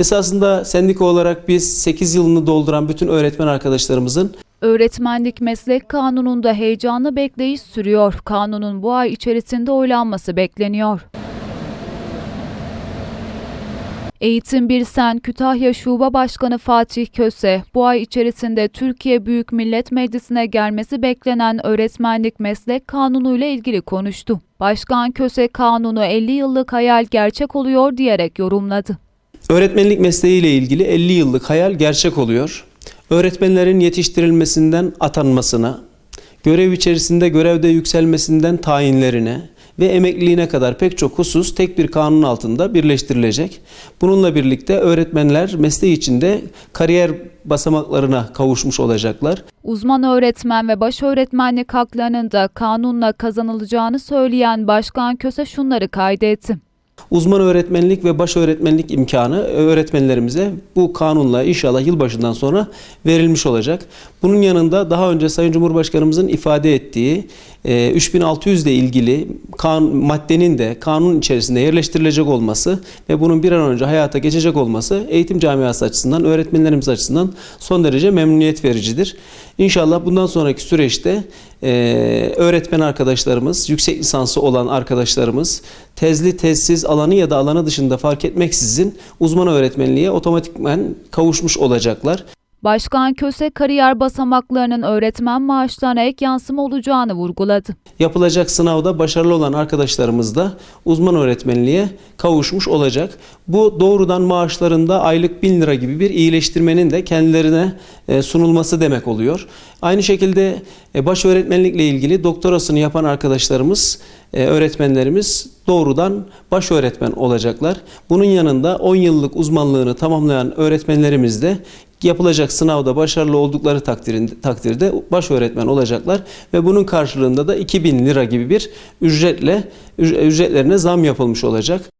Esasında sendika olarak biz 8 yılını dolduran bütün öğretmen arkadaşlarımızın Öğretmenlik Meslek Kanunu'nda heyecanlı bekleyiş sürüyor. Kanunun bu ay içerisinde oylanması bekleniyor. Eğitim Birsen Kütahya Şube Başkanı Fatih Köse, bu ay içerisinde Türkiye Büyük Millet Meclisi'ne gelmesi beklenen öğretmenlik meslek kanunu ile ilgili konuştu. Başkan Köse kanunu 50 yıllık hayal gerçek oluyor diyerek yorumladı. Öğretmenlik mesleğiyle ilgili 50 yıllık hayal gerçek oluyor. Öğretmenlerin yetiştirilmesinden atanmasına, görev içerisinde görevde yükselmesinden tayinlerine ve emekliliğine kadar pek çok husus tek bir kanun altında birleştirilecek. Bununla birlikte öğretmenler mesleği içinde kariyer basamaklarına kavuşmuş olacaklar. Uzman öğretmen ve baş öğretmenlik haklarının da kanunla kazanılacağını söyleyen Başkan Köse şunları kaydetti. Uzman öğretmenlik ve baş öğretmenlik imkanı öğretmenlerimize bu kanunla inşallah yılbaşından sonra verilmiş olacak. Bunun yanında daha önce Sayın Cumhurbaşkanımızın ifade ettiği e, 3600 ile ilgili kan, maddenin de kanun içerisinde yerleştirilecek olması ve bunun bir an önce hayata geçecek olması eğitim camiası açısından, öğretmenlerimiz açısından son derece memnuniyet vericidir. İnşallah bundan sonraki süreçte e, öğretmen arkadaşlarımız, yüksek lisansı olan arkadaşlarımız tezli tezsiz alanı ya da alanı dışında fark etmeksizin uzman öğretmenliğe otomatikman kavuşmuş olacaklar. Başkan Köse kariyer basamaklarının öğretmen maaşlarına ek yansıma olacağını vurguladı. Yapılacak sınavda başarılı olan arkadaşlarımız da uzman öğretmenliğe kavuşmuş olacak. Bu doğrudan maaşlarında aylık 1000 lira gibi bir iyileştirmenin de kendilerine e, sunulması demek oluyor. Aynı şekilde e, baş öğretmenlikle ilgili doktorasını yapan arkadaşlarımız, e, öğretmenlerimiz doğrudan baş öğretmen olacaklar. Bunun yanında 10 yıllık uzmanlığını tamamlayan öğretmenlerimiz de yapılacak sınavda başarılı oldukları takdirde baş öğretmen olacaklar ve bunun karşılığında da 2000 lira gibi bir ücretle ücretlerine zam yapılmış olacak.